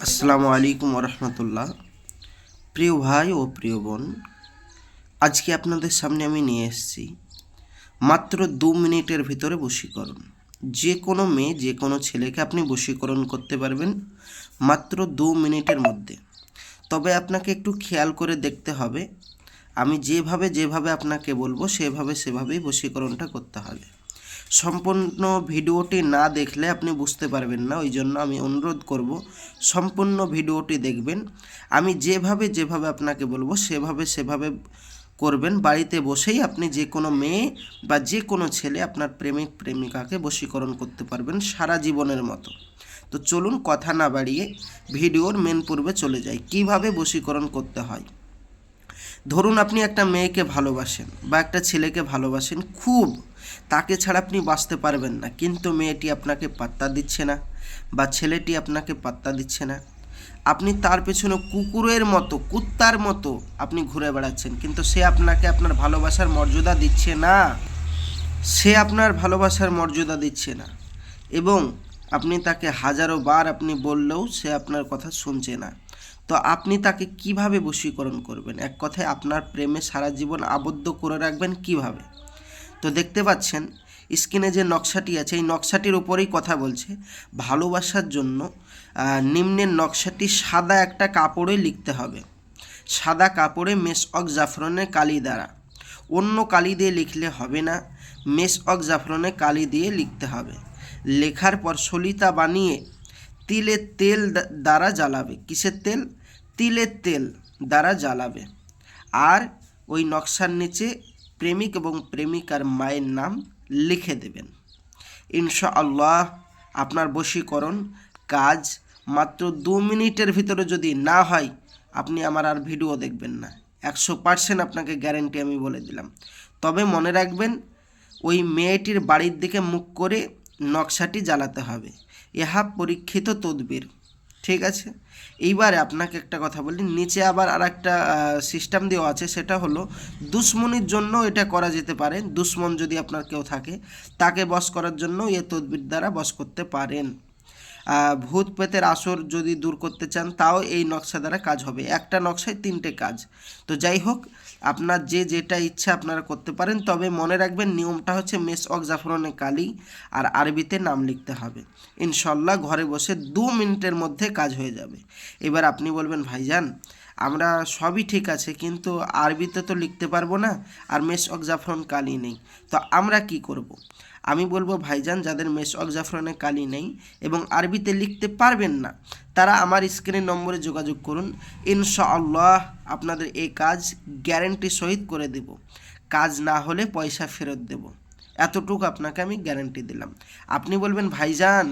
আসসালামু আলাইকুম রহমতুল্লাহ প্রিয় ভাই ও প্রিয় বোন, আজকে আপনাদের সামনে আমি নিয়ে এসেছি মাত্র দু মিনিটের ভিতরে বশীকরণ। যে কোনো মেয়ে, যে কোনো ছেলেকে আপনি বশীকরণ করতে পারবেন মাত্র দু মিনিটের মধ্যে। তবে আপনাকে একটু খেয়াল করে দেখতে হবে, আমি যেভাবে যেভাবে আপনাকে বলব, সেভাবে সেভাবেই বশীকরণটা করতে হবে। সম্পূর্ণ ভিডিওটি না দেখলে আপনি বুঝতে পারবেন না, ওই জন্য আমি অনুরোধ করব, সম্পূর্ণ ভিডিওটি দেখবেন। আমি যেভাবে যেভাবে আপনাকে বলব, সেভাবে সেভাবে করবেন। বাড়িতে বসেই আপনি যে কোনো মেয়ে বা যে কোনো ছেলে আপনার প্রেমিক, প্রেমিকাকে বশীকরণ করতে পারবেন সারা জীবনের মতো। তো চলুন কথা না বাড়িয়ে ভিডিওর মেন পূর্বে চলে যাই। কীভাবে বশীকরণ করতে হয়? ধরুন আপনি একটা মেয়েকে ভালোবাসেন বা একটা ছেলেকে ভালোবাসেন, খুব তাকে ছাড়া আপনি বাঁচতে পারবেন না। কিন্তু মেয়েটি আপনাকে পাত্তা দিচ্ছে না বা ছেলেটি আপনাকে পাত্তা দিচ্ছে না। আপনি তার পেছনে কুকুরের মতো, কুত্তার মতো আপনি ঘুরে বেড়াচ্ছেন। কিন্তু সে আপনাকে আপনার ভালোবাসার মর্যাদা দিচ্ছে না। সে আপনার ভালোবাসার মর্যাদা দিচ্ছে না। এবং আপনি তাকে হাজারো বার আপনি বললেও সে আপনার কথা শুনছে না। তো আপনি তাকে কীভাবে বশীকরণ করবেন? এক কথায় আপনার প্রেমে সারা জীবন আবদ্ধ করে রাখবেন কীভাবে? তো দেখতে পাচ্ছেন, স্ক্রিনে যে নকশাটি আছে, এই নকশাটির উপরেই কথা বলছে। ভালোবাসার জন্য নিম্নের নকশাটি সাদা একটা কাপড়ে লিখতে হবে। সাদা কাপড়ে মেস অক জাফরনের কালি দ্বারা। অন্য কালি দিয়ে লিখলে হবে না, মেস অক জাফরনে কালি দিয়ে লিখতে হবে। লেখার পর সলিতা বানিয়ে তিলের তেল দ্বারা জ্বালাবে। কিসের তেল? তিলের তেল দ্বারা জ্বালাবে। আর ওই নকশার নিচে প্রেমিক এবং প্রেমিকার মায়ের নাম লিখে দেবেন। ইনশাআল্লাহ আপনার বশীকরণ কাজ মাত্র দু মিনিটের ভিতরে যদি না হয়, আপনি আমার আর ভিডিও দেখবেন না। একশো পার্সেন্ট আপনাকে গ্যারেন্টি আমি বলে দিলাম। তবে মনে রাখবেন, ওই মেয়েটির বাড়ির দিকে মুখ করে নকশাটি জ্বালাতে হবে। ইহা পরীক্ষিত তদবির। ঠিক আছে? এইবারে আপনাকে একটা কথা বলি, নিচে আবার আর একটা সিস্টেম দেওয়া আছে, সেটা হলো দুশ্মনির জন্য এটা করা যেতে পারে, দুশ্মন যদি আপনার কেউ থাকে, তাকে বস করার জন্য এ তদবির দ্বারা বস করতে পারেন। ভূত পেতের আসর যদি দূর করতে চান, তাও এই নকশা দ্বারা কাজ হবে। একটা নকশায় তিনটে কাজ। তো যাই হোক, আপনার যে যেটা ইচ্ছা আপনারা করতে পারেন, তবে মনে রাখবেন নিয়মটা হচ্ছে মেস অক জাফরনে কালি আর আরবিতে নাম লিখতে হবে। ইনশাল্লাহ ঘরে বসে দু মিনিটের মধ্যে কাজ হয়ে যাবে। এবার আপনি বলবেন, ভাইজান আমরা সবই ঠিক আছে, কিন্তু আরবিতে তো লিখতে পারব না আর মেস অক জাফরন কালি নেই। তো আমরা কি করব। আমি বলব, ভাইজান, যাদের মেস অক জাফরনে কালি নেই এবং আরবিতে লিখতে পারবেন না, তারা আমার স্ক্রিনের নম্বরে যোগাযোগ করুন। ইনশাআল্লাহ আপনাদের এই কাজ গ্যারেন্টি সহিত করে দেব। কাজ না হলে পয়সা ফেরত দেব। এতটুকু আপনাকে আমি গ্যারেন্টি দিলাম। আপনি বলবেন, ভাইজান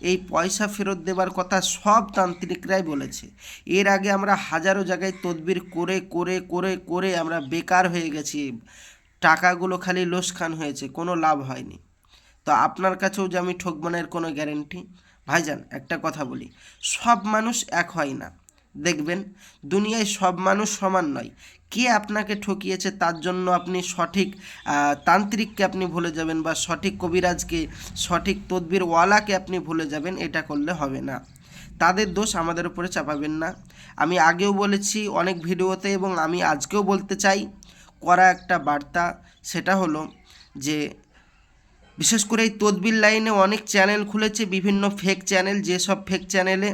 এই পয়সা ফেরত দেবার কথা সব তান্ত্রিকরাই বলেছে। এর আগে আমরা হাজারো জায়গায় তদবির করে করে করে করে আমরা বেকার হয়ে গেছি। টাকাগুলো খালি লোসখান হয়েছে, কোনো লাভ হয়নি। তো আপনার কাছেও যে আমি ঠকবো না এর কোনো গ্যারেন্টি ভাইজান, একটা কথা বলি। সব মানুষ এক হয় না। দেখবেন, দুনিয়ায় সব মানুষ সমান নয়। কে আপনাকে ঠকিয়েছে তার জন্য আপনি সঠিক তান্ত্রিককে আপনি ভুলে যাবেন বা সঠিক কবিরাজকে, সঠিক তদবির ওয়ালাকে আপনি ভুলে যাবেন, এটা করলে হবে না। তাদের দোষ আমাদের উপরে চাপাবেন না। আমি আগেও বলেছি অনেক ভিডিওতে এবং আমি আজকেও বলতে চাই, করা একটা বার্তা, সেটা হলো যে, বিশেষ করে এই তদবির লাইনে অনেক চ্যানেল খুলেছে, বিভিন্ন ফেক চ্যানেল যেসব ফেক চ্যানেলে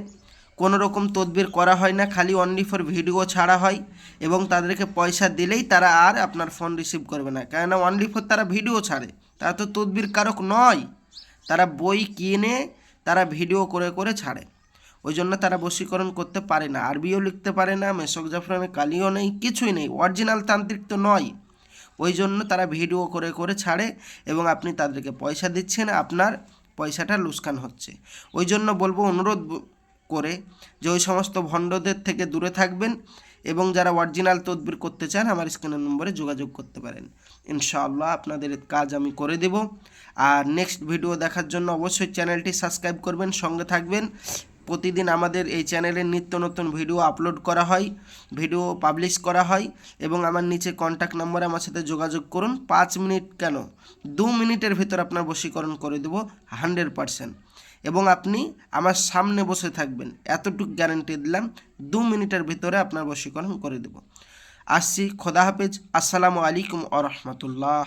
কোনো রকম তদবির করা হয় না, খালি অনলি ফর ভিডিও ছাড়া হয় এবং তাদেরকে পয়সা দিলেই তারা আর আপনার ফোন রিসিভ করবে না। কেননা অনলি ফর তারা ভিডিও ছাড়ে। তারা তো তদবির কারক নয়। তারা বই কিনে তারা ভিডিও করে করে ছাড়ে। ওই জন্য তারা বশীকরণ করতে পারে না। আরবিও লিখতে পারে না, মেশক জাফরানে কালিও নেই, কিছুই নেই। অরিজিনাল তান্ত্রিক তো নয়। ওই জন্য তারা ভিডিও করে করে ছাড়ে এবং আপনি তাদেরকে পয়সা দিচ্ছেন, আপনার পয়সাটা লুসকান হচ্ছে। ওই জন্য বলব, অনুরোধ করে যে ওই সমস্ত ভণ্ডদের থেকে দূরে থাকবেন এবং যারা অরিজিনাল তদবির করতে চান আমার স্ক্রিনের নম্বরে যোগাযোগ করতে পারেন। ইনশাআল্লাহ আপনাদের কাজ আমি করে দেব। আর নেক্সট ভিডিও দেখার জন্য অবশ্যই চ্যানেলটি সাবস্ক্রাইব করবেন, সঙ্গে থাকবেন। প্রতিদিন আমাদের এই চ্যানেলে নিত্য নতুন ভিডিও আপলোড করা হয় ভিডিও পাবলিশ করা হয় এবং আমার নিচে কন্ট্যাক্ট নম্বরে আমার সাথে যোগাযোগ করুন। পাঁচ মিনিট কেন? দু মিনিটের ভিতর আপনার বশীকরণ করে দেবো হান্ড্রেড পারসেন্ট এবং আপনি আমার সামনে বসে থাকবেন। এতটুকু গ্যারেন্টি দিলাম। দু মিনিটের ভিতরে আপনার বশীকরণ করে দেব। আসছি। খোদা হাফেজ। আসসালামু আলাইকুম আ রহমতুল্লাহ।